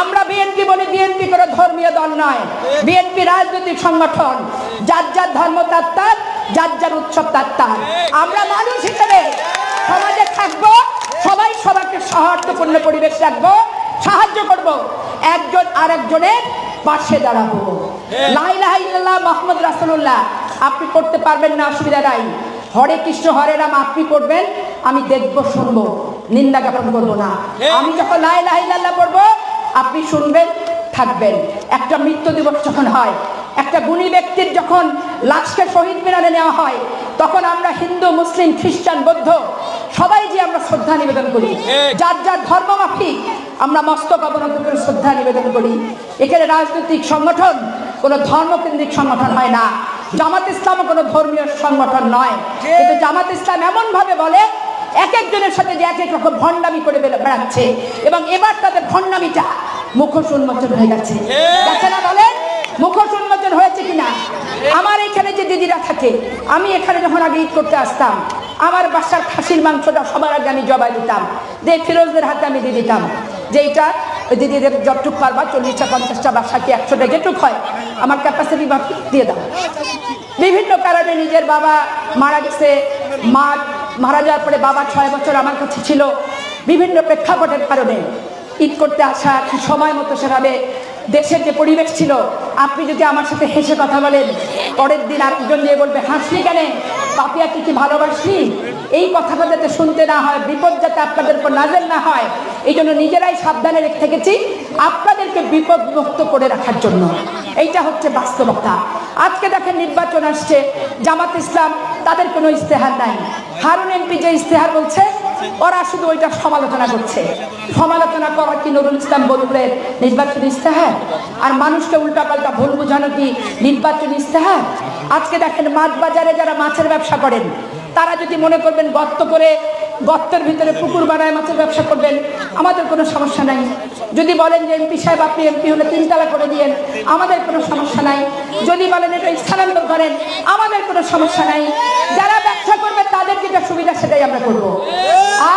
আমরা বিএনপি বলি বিএনপি করে ধর্মীয় দল নয়। বিএনপি রাজনৈতিক সংগঠন। যার যার ধর্ম তার তার, যার যার উৎসব তার তার। আমরা মানুষ হিসেবে সমাজে থাকব, সবাই সবাইকে সৌহার্দ্যপূর্ণ পরিবেশ রাখব, সাহায্য করব, একজন আরেকজনের পাশে দাঁড়াবো। লাইলাহ ইল্লাল্লাহ মোহাম্মদ রাসূলুল্লাহ। আপনি পড়তে পারবেন না, অসুবিধা নাই। হরে কৃষ্ণ, হরে রাম, আপনি পড়বেন আমি দেখব শুনব। নিন্দা জ্ঞাপন করব না। আমি যখন লাইলাহ ইল্লাল্লাহ পড়ব আপনি শুনবেন থাকবেন। একটা মৃত্যু দিবস যখন হয় একটা গুণী ব্যক্তির যখন লাশকে শহীদ মিনারে নেওয়া হয় তখন আমরা হিন্দু মুসলিম খ্রিস্টান বৌদ্ধ সবাই যে আমরা শ্রদ্ধা নিবেদন করি যার যার ধর্ম মাফিক আমরা মস্তক অবনত করে শ্রদ্ধা নিবেদন করি। এখানে রাজনৈতিক সংগঠন কোনো ধর্মকেন্দ্রিক সংগঠন হয় না। জামাত ইসলামও কোনো ধর্মীয় সংগঠন নয়। কিন্তু জামাত ইসলাম এমনভাবে বলে এক একজনের সাথে যে এক এক রকম ভণ্ডামি করে বেড়া- বেড়াচ্ছে। এবং এবার তাদের ভণ্ডামিটা মুখোশ উন্মোচন হয়ে গেছে। বলেন মুখোশ উন্মোচন হয়েছে কিনা? আমার এখানে যে দিদিরা থাকে, আমি এখানে যখন আগে ঈদ করতে আসতাম, আমার বাসার খাসির মাংসটা সবার আগে আমি জবাই দিতাম। দিয়ে ফিরোজদের হাতে আমি দিয়ে দিতাম। যে এইটা ওই দিদিদের যতটুক পারবা, চল্লিশটা, পঞ্চাশটা বাসা কি একশোটা যেটুক হয়, আমার ক্যাপাসিটি দিয়ে দাও। বিভিন্ন কারণে নিজের বাবা মারা গেছে, মা মারা যাওয়ার পরে বাবা ছয় বছর আমার কাছে ছিল বিভিন্ন প্রেক্ষাপটের কারণে। ঈদ করতে আসা সময় মতো সেভাবে দেশের যে পরিবেশ ছিল, আপনি যদি আমার সাথে হেসে কথা বলেন, পরের দিন আরেকজন নিয়ে বলবে, হাসলি কেন? পাপিয়া কি ভালোবাসি? এই কথাটা যাতে শুনতে না হয়, বিপদ যাতে আপনাদের উপর নাজেল না হয় এই জন্য নিজেরাই সাবধানে রেখে থেকেছি আপনাদেরকে বিপদ মুক্ত করে রাখার জন্য। এইটা হচ্ছে বাস্তবতা। আজকে দেখেন নির্বাচন আসছে, জামাত ইসলাম, তাদের কোনো ইস্তেহার নাই। হারুন এমপি যে ইস্তেহার বলছে ওরা শুধু ওইটা সমালোচনা করছে। সমালোচনা করা কি নুরুল ইসলাম বলুরের নির্বাচনী ইস্তেহার আর মানুষকে উল্টাপাল্টা ভুল বোঝানো কি নির্বাচনী ইস্তেহার আজকে দেখেন মাছ বাজারে যারা মাছের ব্যবসা করেন, তারা যদি মনে করবেন গর্ত করে গর্তের ভিতরে পুকুর বানায় মাছের ব্যবসা করবেন, আমাদের কোনো সমস্যা নাই। যদি বলেন যে এমপি সাহেব, আপনি এমপি হলে তিনতলা করে দিয়েন, আমাদের কোনো সমস্যা নাই। যদি বলেন এটা স্থানান্তর করেন, আমাদের কোনো সমস্যা নাই। যারা ব্যবসা করবে তাদের যেটা সুবিধা সেটাই আমরা করব।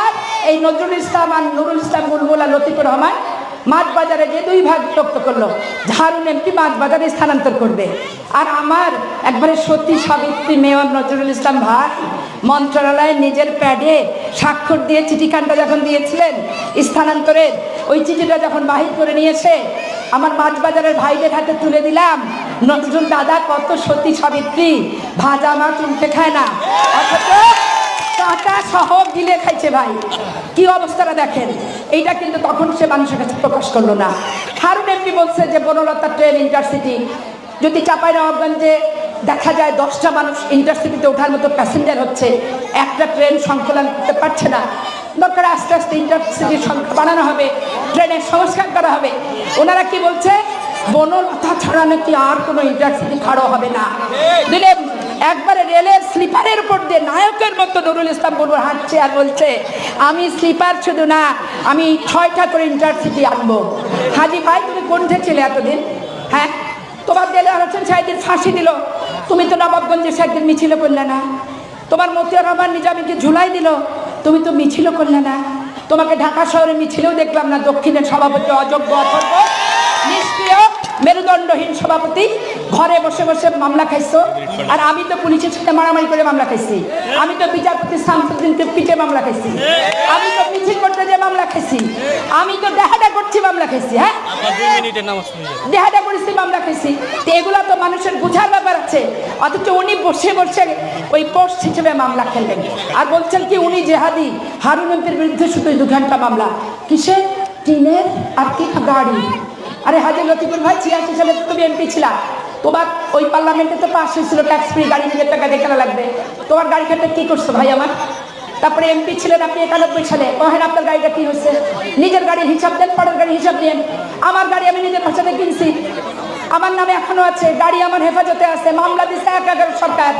আর এই নজরুল ইসলাম আর নুরুল ইসলাম বুলবুল লতিফুর রহমান মাছ বাজারে যে দুই ভাগ বিভক্ত করল ঝাড়ুন এমপি মাছ বাজারে স্থানান্তর করবে। আর আমার একবারে সত্যি সাবিত্রী মেয়র নজরুল ইসলাম ভাই মন্ত্রণালয়ে নিজের প্যাডে স্বাক্ষর দিয়ে চিঠিখানটা যখন দিয়েছিলেন, স্থানান্তরের, ওই চিঠিটা যখন বাহির করে নিয়েছে আমার মাছ বাজারের ভাইদের হাতে তুলে দিলাম নজরুল দাদা কত সত্যি সাবিত্রী। ভাজা মাছ উল্টে খায় না। অথচ কাঁটা সহ গিলে খাইছে ভাই। কি অবস্থাটা দেখেন? এইটা কিন্তু তখন সে মানুষের কাছে প্রকাশ করল না। হারুন এমপি বলছে যে, বনলতা ট্রেন ইন্টারসিটি। যদি চাপাই নবাবগঞ্জে দেখা যায় দশটা মানুষ ইন্টারসিটিতে ওঠার মতো প্যাসেঞ্জার হচ্ছে, একটা ট্রেন সংকলন করতে পারছে না। দরকার আস্তে আস্তে ইন্টারসিটির সংখ্যা বাড়ানো হবে, ট্রেনের সংস্কার করা হবে। ওনারা কি বলছে? বনলতা ছাড়া নাকি আর কোনো ইন্টারসিটি খাড়ো হবে না। দিলে একবারে রেলের স্লিপারের উপর দিয়ে নায়কের মতো নুরুল ইসলাম বলব হাঁটছে আর বলছে, আমি স্লিপার শুধু না, আমি ছয়টা করে ইন্টারসিটি আনব। হাজি ভাই, তুমি কোনঠে ছিলে এতদিন? হ্যাঁ? তোমার দেলে হোসেন সাহেবের ফাঁসি দিল। তুমি তো নবাবগঞ্জে সে একদিন মিছিল করলে না। তোমার মতিয়ার রহমান নিজামীকে ঝুলাই দিল। তুমি তো মিছিল করলে না। তোমাকে ঢাকা শহরে মিছিলেও দেখলাম না, দক্ষিণের সভাপতি অযোগ্য অথর্ব নিষ্ক্রিয়। মেরুদণ্ডহীন সভাপতি ঘরে বসে বসে মামলা খাইছো। আর আমি তো পুলিশের সাথে মারামারি করে মামলা খাইছি। আমি তো বিচারপতি শামসুদ্দিনকে পিঠে মামলা খাইছি। আমি তো মিছিল করতে যে মামলা খাইছি। আমি তো দেখাটা করছি মামলা খাইছি হ্যাঁ? দেহাটা করেছি মামলা খাইছি। তো এগুলো তো মানুষের বোঝার ব্যাপার আছে। অথচ উনি বসে বসে ওই পোস্ট হিসেবে মামলা খেললেন আর বলছেন কি উনি জেহাদি হারুন বিরুদ্ধে শুধু দু ঘণ্টা মামলা। কিসে টিনের আর কি গাড়ি আরে হাজির লতিফুল ভাই, ছিয়াশি সালে তুমি এমপি ছিলা। তোমার ওই পার্লামেন্টে তো পাশ হয়েছিল ট্যাক্স ফ্রি গাড়ি নিজের টাকা দেখানো লাগবে। তোমার গাড়ি খাটে কী করছ ভাই আমার? তারপরে এমপি ছিলেন আপনি একানব্বই সালে। কহেন, আপনার গাড়িটা কি হয়েছে? নিজের গাড়ির হিসাব দেন পরের গাড়ির হিসাব দেন আমার গাড়ি আমি নিজের ভাষাতে কিনছি। আমার নামে এখনও আছে, গাড়ি আমার হেফাজতে আছে, মামলা দিচ্ছে এক এগারো সরকার।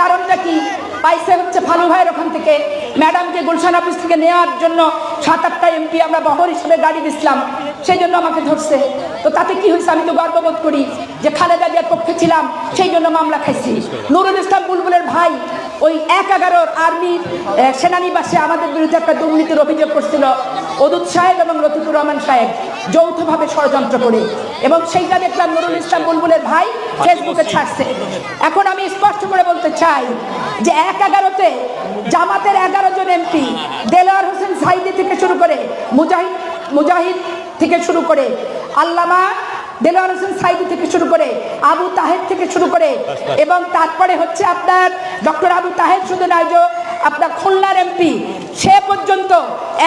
কারণটা কি? পাইছে হচ্ছে ফালু ভাইয়ের ওখান থেকে। ম্যাডামকে গুলশান অফিস থেকে নেওয়ার জন্য সাত আটটা এমপি আমরা বহর হিসেবে গাড়ি দিচ্ছিলাম সেই জন্য আমাকে ধরছে। তো তাতে কি হয়েছে আমি তো গর্ববোধ করি যে খালেদা জিয়ার পক্ষে ছিলাম, সেই জন্য মামলা খাইছি। নুরুল ইসলাম বুলবুলের ভাই ওই এক এগারোর আর্মি সেনানিবাসে আমাদের বিরুদ্ধে একটা দুর্নীতির অভিযোগ করছিল অদুত সাহেব এবং লতিফুর রহমান সাহেব, যৌথভাবে ষড়যন্ত্র করে। এবং সেইটা দেখলাম নুরুল ইসলাম বুলবুলের ভাই ফেসবুকে ছাড়ছে। এখন আমি স্পষ্ট করে বলতে চাই যে এক এগারোতে জামাতের এগারো জন এমপি দেলোয়ার হোসেন সাইদি থেকে শুরু করে মুজাহিদ মুজাহিদ থেকে শুরু করে আল্লামা দেলোয়ার হোসেন সাইদি থেকে শুরু করে আবু তাহের থেকে শুরু করে এবং তারপরে হচ্ছে আপনার ডক্টর আবু তাহের শুধু নয় আপনার খুলনার এমপি সে পর্যন্ত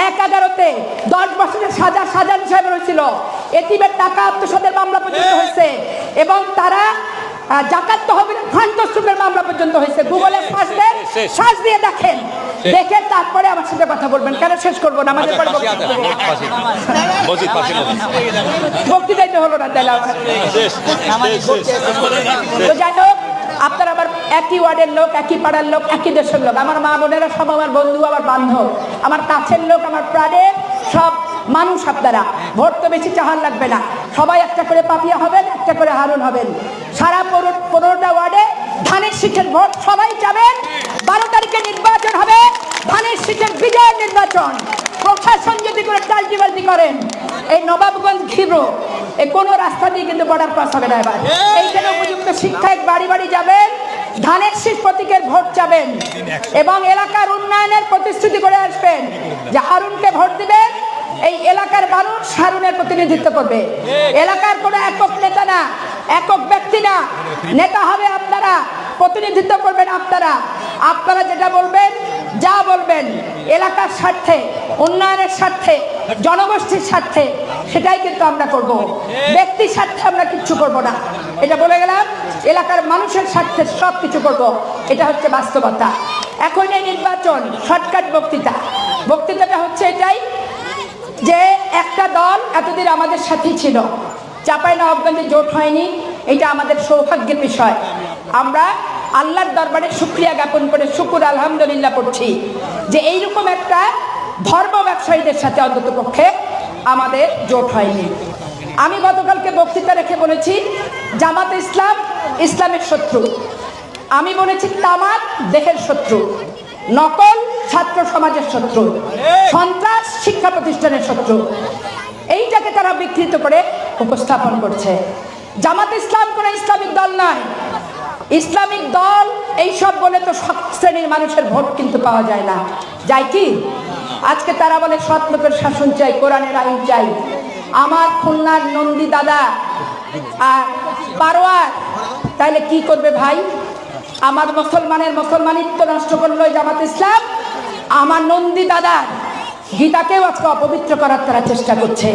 এক এগারোতে দশ বছরের সাজা সাজান সাহেব রয়েছিল। এটিমের টাকা আত্মসাদের মামলা পর্যন্ত হয়েছে এবং তারা জাকাত তহবিলের ফান্ড মামলা পর্যন্ত হয়েছে। গুগলে দেন সার্চ দিয়ে দেখেন। দেখে তারপরে আমার সাথে কথা বলবেন। কেন শেষ করব না? আমাদের পরে বক্তব্য দেবো। মসজিদ পাশে মসজিদ। বক্তৃতাই তো হলো না তাহলে তো যাই হোক আপনারা আমার একই ওয়ার্ডের লোক একই পাড়ার লোক একই দেশের লোক। আমার মা বোনেরা সব আমার বন্ধু আমার বান্ধব আমার কাছের লোক আমার প্রাণের সব মানুষ আপনারা। ভোট তো বেশি চাহার লাগবে না। সবাই একটা করে পাপিয়া হবেন একটা করে হারুন হবেন। সারা পনেরো পনেরোটা ওয়ার্ডে ধানের শীষের ভোট সবাই যাবেন। বারো তারিখে নির্বাচন হবে। ধানের শীষের বিজয় নির্বাচন। প্রশাসন যদি করে টাল্টি বাল্টি করেন এই নবাবগঞ্জ ঘিরো, এ কোনো রাস্তা দিয়ে কিন্তু বর্ডার ক্রস হবে না এবার। এইখানে উপযুক্ত শিক্ষায় বাড়ি বাড়ি যাবেন, ধানের শীষ প্রতীকের ভোট যাবেন এবং এলাকার উন্নয়নের প্রতিশ্রুতি করে আসবেন যে হারুনকে ভোট দিবেন। এই এলাকার মানুষ হারুনের প্রতিনিধিত্ব করবে। এলাকার কোনো একক নেতা না, একক ব্যক্তি না। নেতা হবে আপনারা, প্রতিনিধিত্ব করবেন আপনারা। আপনারা যেটা বলবেন, যা বলবেন, এলাকার স্বার্থে, উন্নয়নের স্বার্থে, জনগোষ্ঠীর স্বার্থে, সেটাই কিন্তু আমরা করব। ব্যক্তির স্বার্থে আমরা কিচ্ছু করব না। এটা বলে গেলাম, এলাকার মানুষের স্বার্থে সব কিছু করব। এটা হচ্ছে বাস্তবতা। এখন এই নির্বাচন, শর্টকাট বক্তৃতা। বক্তৃতাটা হচ্ছে এটাই যে একটা দল এতদিন আমাদের সাথেই ছিল। চাপাই নবাবগঞ্জে জোট হয়নি, এটা আমাদের সৌভাগ্যের বিষয়। আমরা আল্লাহর দরবারে শুক্রিয়া জ্ঞাপন করে শুকুর, আলহামদুলিল্লাহ পড়ছি যে এইরকম একটা ধর্ম ব্যবসায়ীদের সাথে অন্তত পক্ষে আমাদের জোট হয়নি। আমি গতকালকে বক্তৃতা রেখে বলেছি, জামাত ইসলাম ইসলামের শত্রু। আমি বলেছি, তামাক দেহের শত্রু। নকল ছাত্র সমাজের শত্রু। সন্ত্রাস শিক্ষা প্রতিষ্ঠানের শত্রু। এইটাকে তারা বিকৃত করে উপস্থাপন করছে। জামাত ইসলাম কোনো ইসলামিক দল নয় ইসলামিক দল এইসব বলে তো সব শ্রেণির মানুষের ভোট কিন্তু পাওয়া যায় না। যায় কি? আজকে তারা বলে সৎ লোকের শাসন চাই, কোরআনের আইন চাই। আমার খুলনার নন্দী দাদা আর পারোয়ার তাহলে কি করবে ভাই? আমার মুসলমানের মুসলমানিত্ব নষ্ট করল জামাত ইসলাম। আমার নন্দী দাদার গীতাকেও আজকে অপবিত্র করার তারা চেষ্টা করছে।